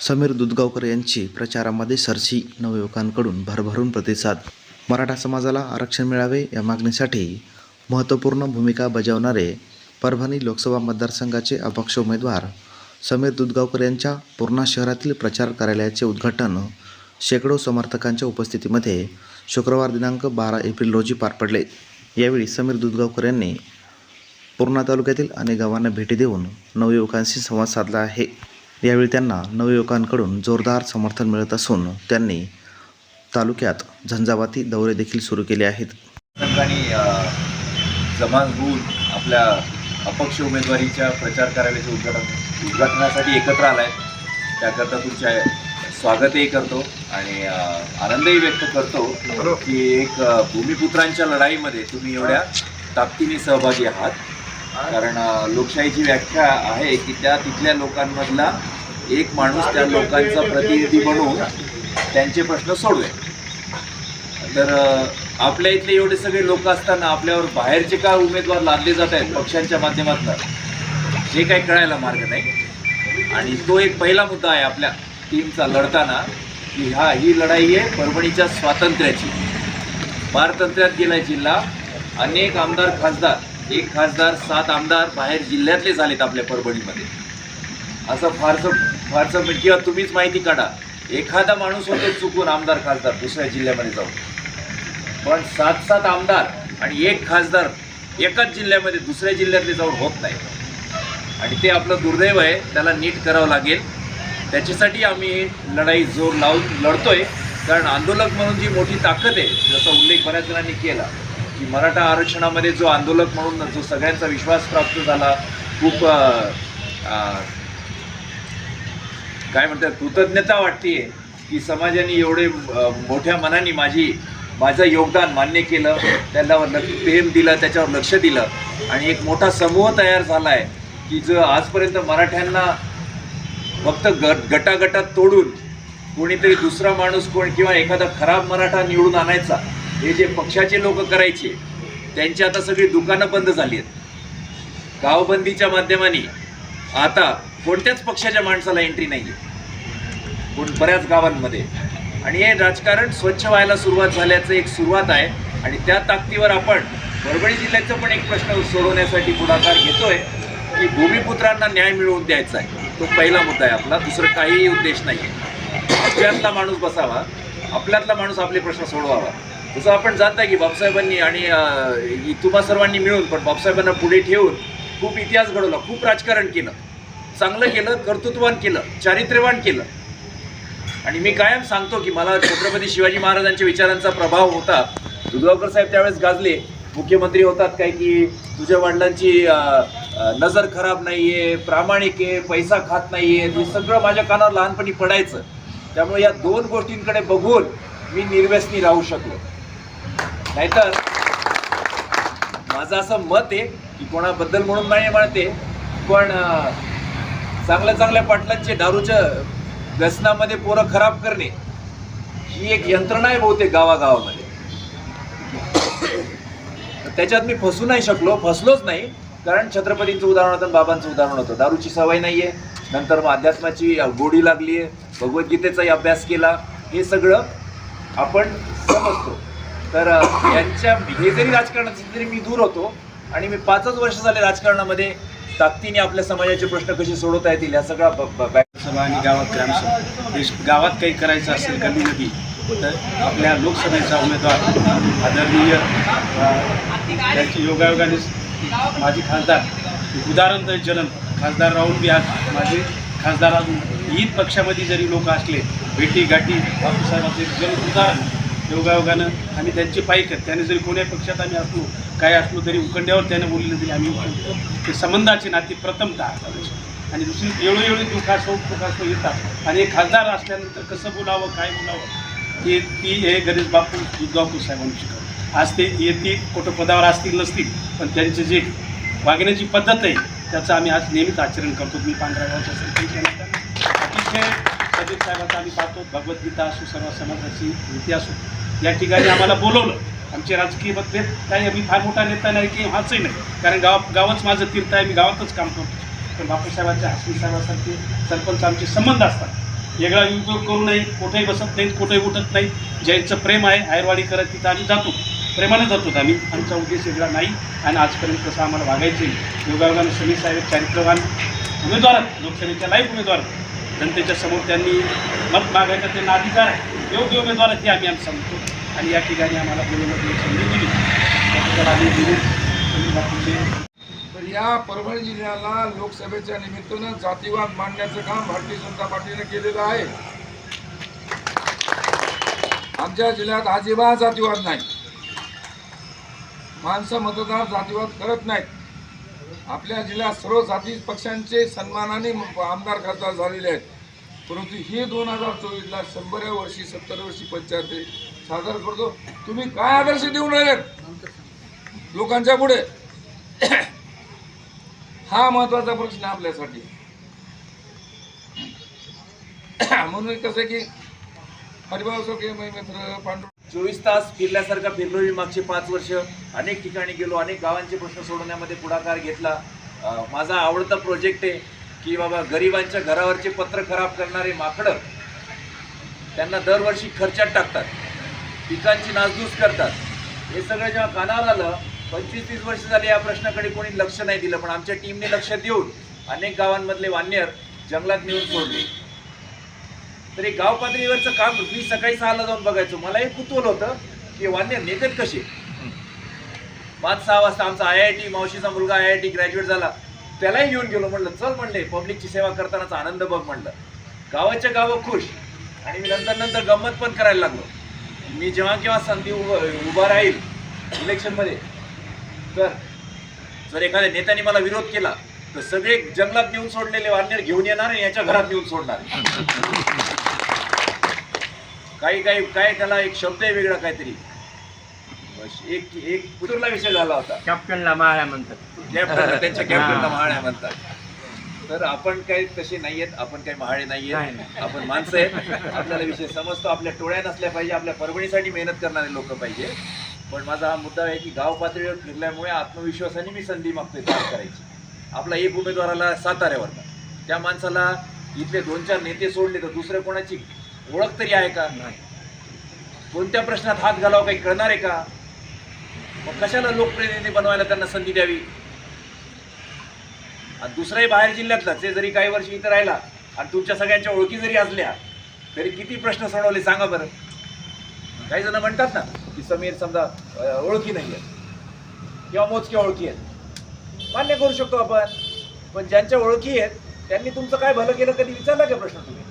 समीर दुधगावकर यांची प्रचारामध्ये सरशी नवयुवकांकडून भरभरून प्रतिसाद. मराठा समाजाला आरक्षण मिळावे या मागणीसाठी महत्त्वपूर्ण भूमिका बजावणारे परभणी लोकसभा मतदारसंघाचे अपक्ष उमेदवार समीर दुधगावकर यांच्या पूर्णा शहरातील प्रचार कार्यालयाचे उद्घाटन शेकडो समर्थकांच्या उपस्थितीमध्ये शुक्रवार दिनांक बारा एप्रिल रोजी पार पडले. यावेळी समीर दुधगावकर यांनी पूर्णा तालुक्यातील अनेक गावांना भेटी देऊन नवयुवकांशी संवाद साधला आहे. यावेळी त्यांना नवयुवकांकडून जोरदार समर्थन मिळत असून त्यांनी तालुक्यात झंझावाती दौरे देखील सुरू केले आहेत. संघाने अ, जमा होऊन आपल्या अपक्ष उमेदवारीच्या प्रचार कार्यालयाचे उद्घाटन उद्घाटनासाठी एकत्र आलाय. त्याकरता तुमच्या स्वागतही करतो आणि आनंदही व्यक्त करतो की एक भूमिपुत्रांच्या लढाईमध्ये तुम्ही एवढ्या ताकदीने सहभागी आहात. कारण लोकशाहीची व्याख्या आहे की त्या तिथल्या लोकांमधला एक माणूस त्या लोकांचा प्रतिनिधी बनून त्यांचे प्रश्न सोडवेल. तर आपल्या इथले एवढे सगळे लोक असताना आपल्यावर बाहेरचे का उमेदवार लादले जात आहेत पक्षांच्या माध्यमातून? हे काही कळायला मार्ग नाही. आणि तो एक पहिला मुद्दा आहे आपल्या टीमचा लढताना की हा ही लढाई आहे परभणीच्या स्वातंत्र्याची. पारतंत्र्यात गेला जिल्हा अनेक आमदार खासदार एक खासदार सात आमदार बाहेर जिल्ह्यातले झालेत आपल्या परभणीमध्ये. असं फारसं फारसं म्हणजे किंवा तुम्हीच माहिती काढा. एखादा माणूस होतो चुकून आमदार खासदार दुसऱ्या जिल्ह्यामध्ये जाऊन. पण सात सात आमदार आणि एक खासदार एकाच जिल्ह्यामध्ये दुसऱ्या जिल्ह्यातले जाऊन होत नाही. आणि ते आपलं दुर्दैव आहे त्याला नीट करावं लागेल. त्याच्यासाठी आम्ही लढाई जोर लावून लढतोय. कारण आंदोलक म्हणून जी मोठी ताकद आहे जसा उल्लेख बऱ्याच जणांनी केला की मराठा आरक्षणामध्ये जो आंदोलक म्हणून जो सगळ्यांचा विश्वास प्राप्त झाला खूप काय म्हणतात कृतज्ञता वाटते की समाजाने एवढे मोठ्या मनाने माझी माझं योगदान मान्य केलं त्याला लक्ष प्रेम दिलं त्याच्यावर लक्ष दिलं. आणि एक मोठा समूह तयार झाला आहे की जो आजपर्यंत मराठ्यांना फक्त गट गटागटात तोडून कोणीतरी दुसरा माणूस कोण किंवा एखादा खराब मराठा निवडून आणायचा हे जे पक्षाचे लोक करायचे त्यांची आता सगळी दुकानं बंद झाली आहेत गावबंदीच्या माध्यमाने आता कोणत्याच पक्षाच्या माणसाला एंट्री नाही आहे बऱ्याच गावांमध्ये. आणि हे राजकारण स्वच्छ व्हायला सुरुवात झाल्याचं एक सुरुवात आहे. आणि त्या ताकदीवर आपण परभणी जिल्ह्याचा पण एक प्रश्न सोडवण्यासाठी पुढाकार घेतोय की भूमिपुत्रांना न्याय मिळवून द्यायचा आहे. तो पहिला मुद्दा आहे आपला दुसरं काहीही उद्देश नाही आहे आपल्यातला माणूस बसावा आपल्यातला माणूस आपले प्रश्न सोडवावा. जसं आपण जाणता की बापसाहेबांनी आणि तुम्हा सर्वांनी मिळून पण बापसाहेबांना पुढे ठेवून खूप इतिहास घडवला खूप राजकारण केलं. चांगलं केलं कर्तृत्वान केलं चारित्र्यवान केलं. आणि मी कायम सांगतो की मला छत्रपती शिवाजी महाराजांच्या विचारांचा प्रभाव होता. दुधगावकर साहेब त्यावेळेस गाजले. मुख्यमंत्री होतात काय की तुझ्या वडिलांची नजर खराब नाही आहे प्रामाणिक आहे पैसा खात नाही आहे हे सगळं माझ्या कानावर लहानपणी पडायचं. त्यामुळे या दोन गोष्टींकडे बघून मी निर्व्यसनी राहू शकलो. नाहीतर माझं असं मत आहे की कोणाबद्दल म्हणून नाही म्हणते पण चांगल्या चांगल्या पाटलांचे दारूच्या व्यसनामध्ये पोरं खराब करणे ही एक यंत्रणा आहे बहुतेक गावागावामध्ये. त्याच्यात मी फसू नाही शकलो फसलोच नाही कारण छत्रपतींचं उदाहरण होतं बाबांचं उदाहरण होतं. दारूची सवय नाही आहे नंतर मग अध्यात्माची गोडी लागली आहे भगवद्गीतेचाही अभ्यास केला हे सगळं आपण समजतो. तर यांच्या हे जरी राजकारणात तरी मी दूर होतो आणि मी पाचच वर्ष झाले राजकारणामध्ये ताकदीने आपल्या समाजाचे प्रश्न कसे सोडवता येतील या सगळा ब- सभा आणि गावात ग्रामसभा. गावात काही करायचं असेल कधी तर आपल्या लोकसभेचा उमेदवार आदरणीय त्यांचे योगायोगाने माझी खासदार उदाहरण तर जलन खासदार राहून बी आज माझे खासदार अजून विविध पक्षामध्ये जरी लोक असले भेटी गाठी बापूसाहेबांचे जन उदाहरण योगायोगानं आणि त्यांची पाईक आहेत त्याने जरी कोण्या पक्षात आम्ही असलो काय असलो तरी उकंड्यावर त्याने बोलले तरी आम्ही ते संबंधाचे नाते प्रथमतः आणि दुसरी वेळोवेळी दुखासो दुखासो येतात. आणि खासदार असल्यानंतर कसं बोलावं काय बोलावं हे ती हे गणेश बापू दुधगावकर साहेबांनी शिकवलं. आज ते येतील कुठं पदावर असतील नसतील पण त्यांचे जे वागण्याची पद्धत आहे त्याचं आम्ही आज नेहमीच आचरण करतो. मी पांढऱ्या गावच्या सरपंच अतिशय सजित साहेबांचा आम्ही पाहतो भगवद्गीता असो सर्व समाजाची नीती असो या ठिकाणी आम्हाला बोलवलं. आमचे राजकीय मतभेद काही आम्ही फार मोठा नेता नाही की हाचही नाही. कारण गाव गावच माझं तीर्थ आहे मी गावातच काम करतो. पण बापूसाहेबांच्या हसमी साहेबांसारखे सरपंच आमचे संबंध असतात. वेगळा उपयोग करू नये कुठेही बसत नाहीत कुठेही उठत नाही ज्यांचं प्रेम आहे आयरवाडी करत तिथं आम्ही जातो. प्रेमाने जातो आम्ही. आमचा उद्देश वेगळा नाही आणि आजपर्यंत कसं आम्हाला वागायचं योगायोगाने समीर साहेब चारित्रवान उमेदवार लोकसभेच्या लाईव्ह उमेदवार जनतेच्या समोर त्यांनी मत मागायचा त्यांना अधिकार आहे. योग्य उमेदवार आहेत आम्ही आम्ही सांगतो आणि या ठिकाणी आम्हाला बोलवण्याची संधी दिली. त्याबद्दल आम्ही दिली तर या परभणी जिल्ह्याला लोकसभेच्या निमित्तानं जातीवाद मांडण्याचं काम भारतीय जनता पार्टीने केलेलं आहे. आमच्या जिल्ह्यात अजिबात जातीवाद नाही. माणसं मतदार जातीवाद करत नाहीत. आपल्या जिल्ह्यात सर्व जाती पक्षांचे सन्मानाने आमदार खासदार झालेले आहेत. परंतु हे दोन हजार चोवीसला शंभऱ्या वर्षी सत्तर वर्षी पंचायत सादर करतो. तुम्ही काय आदर्श देऊन राहिलेत लोकांच्या पुढे. हा महत्त्वाचा प्रश्न आहे आपल्यासाठी. म्हणून कसं आहे की हरिभाऊ सोके मित्र पांडू चोवीस तास फिरल्यासारखा फिरलो मी मागचे पाच वर्ष. अनेक ठिकाणी गेलो अनेक गावांचे प्रश्न सोडवण्यामध्ये पुढाकार घेतला. माझा आवडता प्रोजेक्ट आहे की बाबा गरिबांच्या घरावरचे पत्र खराब करणारे माकडं त्यांना दरवर्षी खर्चात टाकतात पिकांची नासधूस करतात. हे सगळं जेव्हा कानावर आलं पंचवीस तीस वर्ष झाली या प्रश्नाकडे कोणी लक्ष नाही दिलं पण आमच्या टीमने लक्ष देऊन अनेक गावांमधले वान्यर जंगलात नेऊन सोडले. तर हे गाव पातळीवरचं काम मी सकाळी सहाला जाऊन बघायचो. मला एक कुतूहल होतं की वाद्य नेतात कसे? पाच सहा वाजता आमचा आय आय टी मावशीचा मुलगा आय आय टी ग्रॅज्युएट झाला. त्यालाही घेऊन गेलो. म्हणलं चल म्हणले पब्लिकची सेवा करतानाचा आनंद बघ म्हणलं. गावाच्या गावं खुश. आणि मी नंतर नंतर गंमत पण करायला लागलो. मी जेव्हा केव्हा संधी उभं उभा राहील इलेक्शनमध्ये तर जर एखाद्या नेत्याने मला विरोध केला तर सगळे जंगलात नेऊन सोडलेले वारनेर घेऊन येणार आणि याच्या घरात नेऊन सोडणार. काही काही काय त्याला एक शब्द आहे वेगळा काहीतरी. बस एक एक पुतुरला विषय झाला होता. कॅप्टनला माळ्या म्हणतात. कॅप्टन त्यांच्या कॅप्टनला महाळ्या म्हणतात. तर आपण काही तसे नाही आहेत आपण काही महाळे नाही नाही, आहेत. आपण माणसं आहेत. आपल्याला विषय समजतो आपल्या टोळ्या नसल्या पाहिजे आपल्या परभणीसाठी मेहनत करणारे लोक पाहिजे. पण माझा हा मुद्दा आहे की गाव पातळीवर फिरल्यामुळे आत्मविश्वासाने मी संधी मागतोय काम करायची. आपला एक उमेदवाराला साताऱ्यावर. त्या माणसाला इथले दोन चार नेते सोडले तर दुसऱ्या कोणाची ओळख तरी आहे का? कोणत्या प्रश्नात हात घालावा काही कळणार आहे का? मग कशाला लोकप्रतिनिधी बनवायला त्यांना संधी द्यावी? आणि दुसराही बाहेर जिल्ह्यातलाच ते जरी काही वर्ष इथं राहिला आणि तुमच्या सगळ्यांच्या ओळखी जरी असल्या तरी किती प्रश्न सोडवले सांगा बरं. काही जण म्हणतात ना की समीर समजा ओळखी नाही आहेत किंवा मोजक्या ओळखी आहेत. मान्य करू शकतो आपण. पण ज्यांच्या ओळखी आहेत त्यांनी तुमचं काय भलं केलं कधी विचारला का प्रश्न तुम्ही?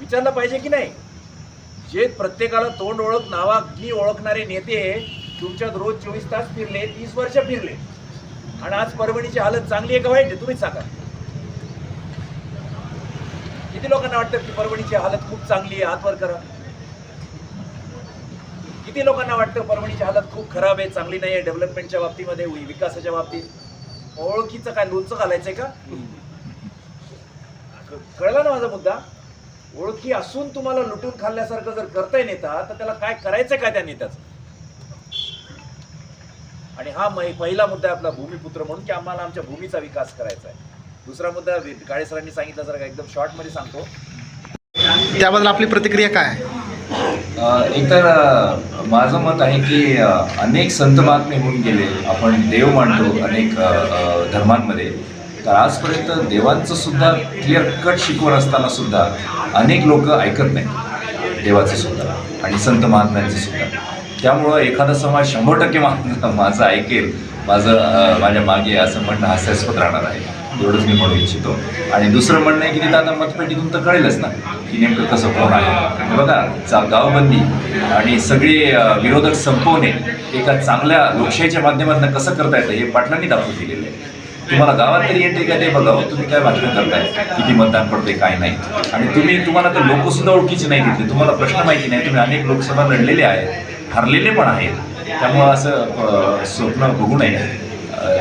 विचारला पाहिजे की नाही? जे प्रत्येकाला तोंड ओळख नावानी ओळखणारे नेते तुमच्यात रोज चोवीस तास फिरले तीस वर्ष फिरले. आणि आज परभणीची हालत चांगली आहे का वाईट आहे तुम्हीच सांगा. किती लोकांना वाटतं की परभणीची हालत खूप चांगली आहे हात वर करा? किती लोकांना वाटतं परभणीची हालत खूप खराब आहे चांगली नाही आहे डेव्हलपमेंटच्या बाबतीमध्ये विकासाच्या बाबतीत? ओळखीचं काय लोणचं घालायचंय का? क- कळला ना माझा मुद्दा? ओळखी असून तुम्हाला लुटून खाल्ल्यासारखं जर करताय नेता तर त्याला काय करायचं काय त्या नेत्याचं? आणि हा मै- पहिला मुद्दा आपला भूमिपुत्र म्हणून की आम्हाला आमच्या भूमीचा विकास करायचा आहे. दुसरा मुद्दा काळे सरांनी सांगितलं जर का एकदम शॉर्टमध्ये सांगतो. त्याबद्दल आपली प्रतिक्रिया काय एकतर माझं मत आहे की अनेक संत महात्मे होऊन गेले. आपण देव मानतो अनेक धर्मांमध्ये. तर आजपर्यंत देवांचं सुद्धा क्लिअर कट शिकवण असताना सुद्धा अनेक लोक ऐकत नाही देवाचं सुद्धा आणि संत महात्म्यांचं सुद्धा. त्यामुळं एखादा समाज शंभर टक्के माझं ऐकेल माझं माझ्या मागे असं म्हणणं हास्यास्पद राहणार आहे. एवढंच मी म्हणू इच्छितो. आणि दुसरं म्हणणं आहे की तिथं आता मतपेटीतून तर कळेलच ना की नेमकं कसं कोण आहे. बघा चा गावबंदी आणि सगळे विरोधक संपवणे एका चांगल्या लोकशाहीच्या माध्यमातून कसं करता येतं हे पाटलांनी दाखवून दिलेलं आहे. तुम्हाला गावात तरी येते का ते बघावं हो. तुम्ही काय भाषण करताय? किती मतदान पडते काय नाही. आणि तुम्ही तुम्हाला तर लोकसुद्धा ओळखीचे नाही घेतले तुम्हाला प्रश्न माहिती नाही. तुम्ही अनेक लोकसभा लढलेले आहेत हरलेले पण आहेत. त्यामुळं असं स्वप्न बघू नये.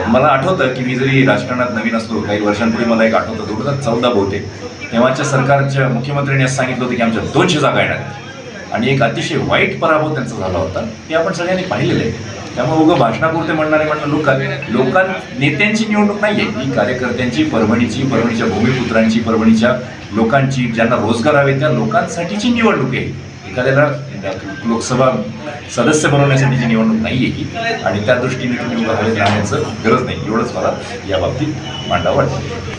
मला आठवतं की मी जरी राजकारणात नवीन असलो काही वर्षांपूर्वी मला एक आठवतं दोन हजार चौदा बहुतेक तेव्हाच्या सरकारच्या मुख्यमंत्र्यांनी असं सांगितलं होतं की आमच्या दोनशे जागा येणार आणि एक अतिशय वाईट पराभव त्यांचा झाला होता ते आपण सगळ्यांनी पाहिलेलं आहे. त्यामुळे उगं भाषणापुरते म्हणणारे म्हणणं लोक. लोकां नेत्यांची निवडणूक नाही आहे ही कार्यकर्त्यांची परभणीची परभणीच्या भूमिपुत्रांची परभणीच्या लोकांची ज्यांना रोजगार हवे त्या लोकांसाठीची निवडणूक आहे. एखाद्याला लोकसभा सदस्य बनवण्यासाठीची निवडणूक नाही आहे ही आणि त्या दृष्टीने तुम्ही उभं राहण्याचं गरज नाही. एवढंच मला या बाबतीत मांडावं वाटतं.